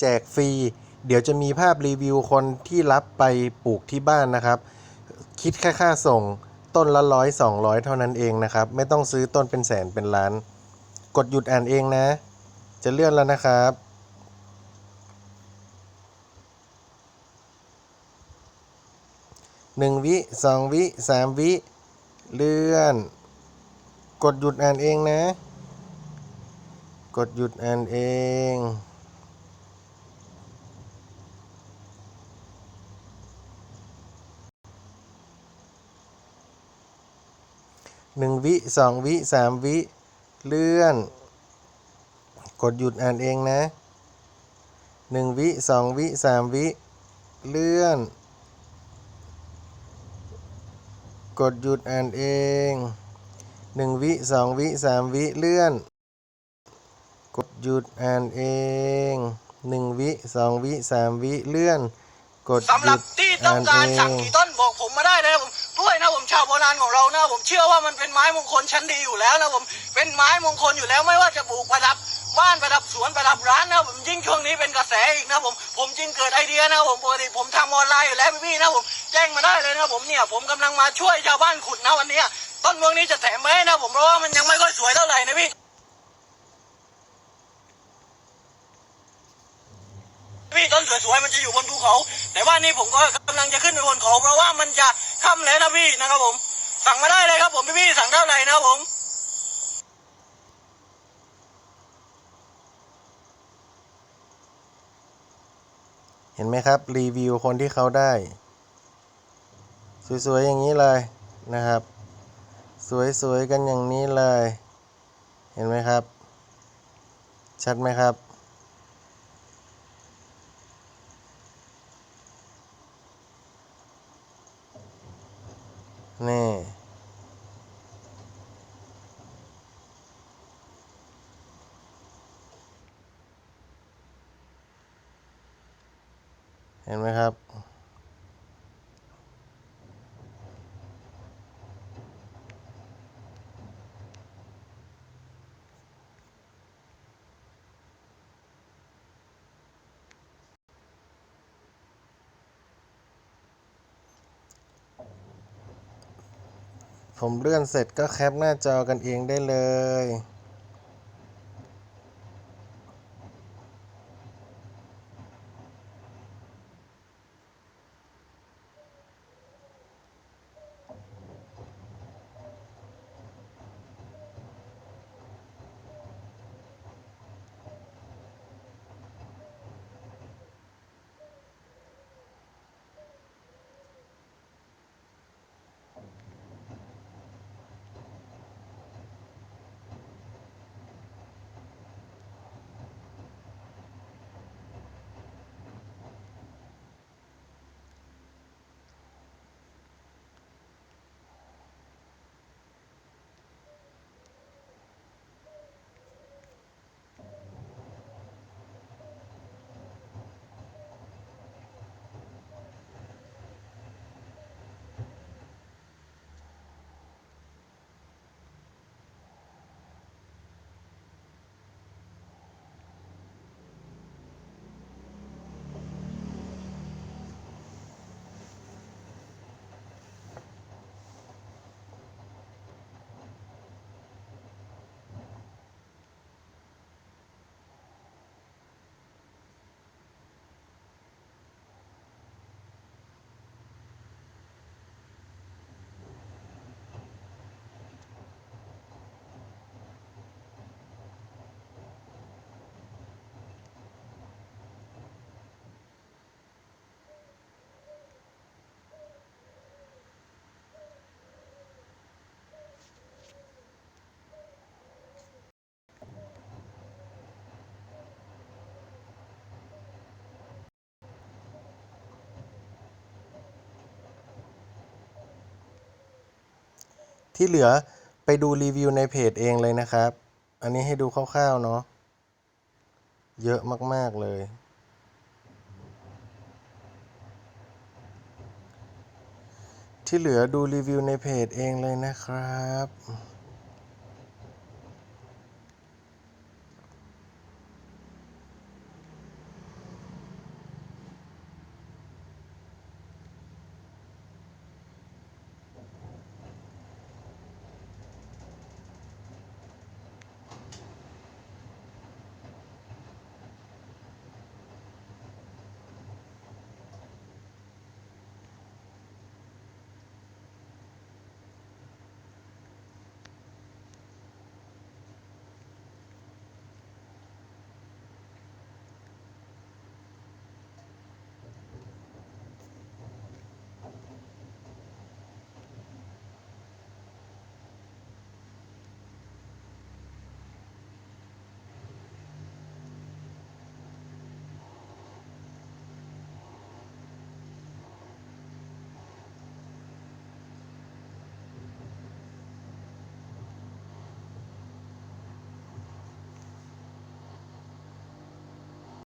แจกฟรี เดี๋ยวจะมีภาพรีวิวคนที่รับไปปลูกที่บ้านนะครับ คิดแค่ค่าส่งต้นละร้อยสองร้อยเท่านั้นเองนะครับ ไม่ต้องซื้อต้นเป็นแสนเป็นล้าน กดหยุดอ่านเองนะ จะเลื่อนแล้วนะครับ หนึ่งวิสองวิสามวิ เลื่อน กดหยุดอ่านเองนะ กดหยุดอ่านเอง หนึ่งวิสองวิสามวิเลื่อน กดหยุดอ่านเองนะหนึ่งวิสองวิสามวิเลื่อน กดหยุดอ่านเองหนึ่งวิสองวิสามวิเลื่อน กดหยุดอ่านเองหนึ่งวิสองวิสามวิเลื่อน กดสำหรับดที่ต้อ่าองนการสั่งงกี่ต้นบอกผมมาได้นะครับผม ด้วยนะผมชาวโบราณของเรานะผมเชื่อว่ามันเป็นไม้มงคลชั้นดีอยู่แล้วนะผมเป็นไม้มงคลอยู่แล้วไม่ว่าจะปลูกประดับบ้านประดับสวนประดับร้านนะผมยิ่งช่วงนี้เป็นกระแสอีกนะผมผมจึงเกิดไอเดียนะผมปกติผมทำออนไลน์อยู่แล้วพี่ๆนะผมแจ้งมาได้เลยนะผมเนี่ยผมกำลังมาช่วยชาวบ้านขุดนะวันนี้ต้นพวกนี้จะแถมไหมนะผมเพราะว่ามันยังไม่ค่อยสวยเท่าไหร่นะพี่พี่ต้นสวยๆมันจะอยู่บนภูเขา แต่ว่านี่ผมก็กำลังจะขึ้นไปบนเขาเพราะว่ามันจะ ค่ำแล้วนะพี่นะครับผม สั่งมาได้เลยครับผมพี่ๆสั่งเท่าไหร่นะครับผมเห็นไหมครับ รีวิวคนที่เขาได้ สวยๆอย่างนี้เลยนะครับ สวยๆกันอย่างนี้เลย เห็นไหมครับ ชัดไหมครับ นี่เห็นไหมครับ ผมเลื่อนเสร็จก็แคปหน้าจอกันเองได้เลย ที่เหลือไปดูรีวิวในเพจเองเลยนะครับ อันนี้ให้ดูคร่าวๆเนาะ เยอะมากๆเลย ที่เหลือดูรีวิวในเพจเองเลยนะครับ